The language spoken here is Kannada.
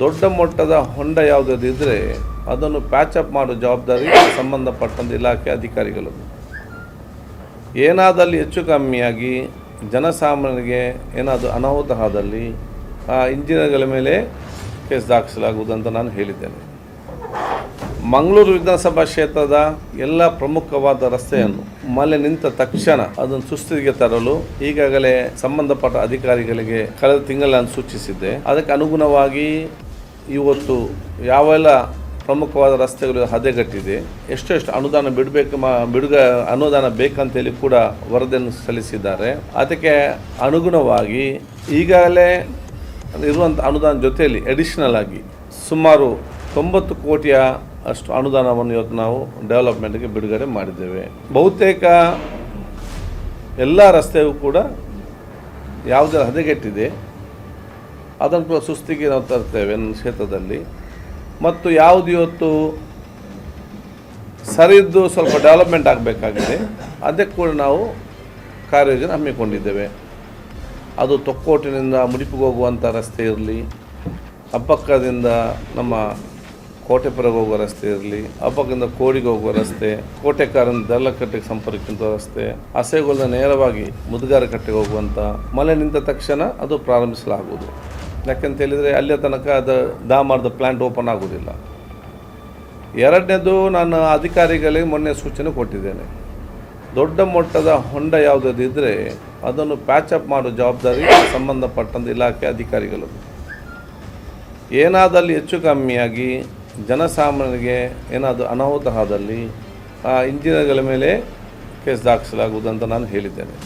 ದೊಡ್ಡ ಮೊಟ್ಟದ ಹೊಂಡ ಯಾವುದಿದ್ರೆ ಅದನ್ನು ಪ್ಯಾಚಪ್ ಮಾಡೋ ಜವಾಬ್ದಾರಿ ಸಂಬಂಧಪಟ್ಟಂಥ ಇಲಾಖೆ ಅಧಿಕಾರಿಗಳು. ಏನಾದಲ್ಲಿ ಹೆಚ್ಚು ಕಮ್ಮಿಯಾಗಿ ಜನಸಾಮಾನ್ಯರಿಗೆ ಏನಾದರೂ ಅನಾಹುತ ಆದಲ್ಲಿ ಆ ಇಂಜಿನಿಯರ್ಗಳ ಮೇಲೆ ಕೇಸ್ ದಾಖಲಿಸಲಾಗುವುದಂತ ನಾನು ಹೇಳಿದ್ದೇನೆ. ಮಂಗಳೂರು ವಿಧಾನಸಭಾ ಕ್ಷೇತ್ರದ ಎಲ್ಲ ಪ್ರಮುಖವಾದ ರಸ್ತೆಯನ್ನು ಮಳೆ ನಿಂತ ತಕ್ಷಣ ಅದನ್ನು ಸುಸ್ಥಿತಿಗೆ ತರಲು ಈಗಾಗಲೇ ಸಂಬಂಧಪಟ್ಟ ಅಧಿಕಾರಿಗಳಿಗೆ ಕಳೆದ ತಿಂಗಳ ನಾನು ಸೂಚಿಸಿದ್ದೆ. ಅದಕ್ಕೆ ಅನುಗುಣವಾಗಿ ಇವತ್ತು ಯಾವೆಲ್ಲ ಪ್ರಮುಖವಾದ ರಸ್ತೆಗಳು ಹದೆಗಟ್ಟಿದೆ, ಎಷ್ಟೆಷ್ಟು ಅನುದಾನ ಬಿಡಬೇಕು ಮಾ ಬಿಡುಗ, ಅನುದಾನ ಬೇಕಂತೇಳಿ ಕೂಡ ವರದಿಯನ್ನು ಸಲ್ಲಿಸಿದ್ದಾರೆ. ಅದಕ್ಕೆ ಅನುಗುಣವಾಗಿ ಈಗಾಗಲೇ ಇರುವಂಥ ಅನುದಾನ ಜೊತೆಯಲ್ಲಿ ಅಡಿಷನಲ್ ಆಗಿ ಸುಮಾರು ತೊಂಬತ್ತು ಕೋಟಿಯ ಅಷ್ಟು ಅನುದಾನವನ್ನು ಇವತ್ತು ನಾವು ಡೆವಲಪ್ಮೆಂಟ್ಗೆ ಬಿಡುಗಡೆ ಮಾಡಿದ್ದೇವೆ. ಬಹುತೇಕ ಎಲ್ಲ ರಸ್ತೆಯೂ ಕೂಡ ಯಾವುದೇ ಹದಗೆಟ್ಟಿದೆ. ಅದನ್ನು ಕೂಡ ಸುಸ್ತಿಗೆ ನಾವು ತರ್ತೇವೆ ನನ್ನ ಕ್ಷೇತ್ರದಲ್ಲಿ. ಮತ್ತು ಯಾವುದು ಇವತ್ತು ಸರಿದ್ದು ಸ್ವಲ್ಪ ಡೆವಲಪ್ಮೆಂಟ್ ಆಗಬೇಕಾಗಿದೆ ಅದಕ್ಕೆ ಕೂಡ ನಾವು ಕಾರ್ಯಯೋಜನೆ ಹಮ್ಮಿಕೊಂಡಿದ್ದೇವೆ. ಅದು ತೊಕ್ಕೋಟಿನಿಂದ ಮುಡಿಪಿಗೆ ಹೋಗುವಂಥ ರಸ್ತೆ ಇರಲಿ ಅಪ್ಪಕ್ಕದಿಂದ ನಮ್ಮ ಕೋಟೆಪುರಗೆ ಹೋಗುವ ರಸ್ತೆ ಇರಲಿ, ಅಬ್ಬಕ್ಕದಿಂದ ಕೋಡಿಗೆ ಹೋಗುವ ರಸ್ತೆ ಕೋಟೆಕಾರಿಂದ ದರ್ಲಕಟ್ಟೆಗೆ ಸಂಪರ್ಕಿಂತ ರಸ್ತೆ ಹಸೆಗೊಲ್ಲ ನೇರವಾಗಿ ಮುದುಗಾರ ಕಟ್ಟೆಗೆ ಹೋಗುವಂಥ ಮಳೆ ನಿಂತ ತಕ್ಷಣ ಅದು ಪ್ರಾರಂಭಿಸಲಾಗುವುದು. ಯಾಕೆಂತ ಹೇಳಿದರೆ ಅಲ್ಲಿಯ ತನಕ ಅದು ದಾಮರ್ದ ಪ್ಲ್ಯಾಂಟ್ ಓಪನ್ ಆಗೋದಿಲ್ಲ. ಎರಡನೇದು ನಾನು ಅಧಿಕಾರಿಗಳಿಗೆ ಮೊನ್ನೆ ಸೂಚನೆ ಕೊಟ್ಟಿದ್ದೇನೆ. ದೊಡ್ಡ ಮೊಟ್ಟದ ಹೊಂಡ ಯಾವುದಿದ್ದರೆ ಅದನ್ನು ಪ್ಯಾಚಪ್ ಮಾಡೋ ಜವಾಬ್ದಾರಿ ಸಂಬಂಧಪಟ್ಟಂಥ ಇಲಾಖೆ ಅಧಿಕಾರಿಗಳದ್ದು. ಏನಾದಲ್ಲಿ ಹೆಚ್ಚು ಕಮ್ಮಿಯಾಗಿ ಜನಸಾಮಾನ್ಯರಿಗೆ ಏನಾದರೂ ಅನಾಹುತ ಆದಲ್ಲಿ ಆ ಇಂಜಿನಿಯರ್ಗಳ ಮೇಲೆ ಕೇಸ್ ದಾಖಲಿಸಲಾಗುವುದಂತ ನಾನು ಹೇಳಿದ್ದೇನೆ.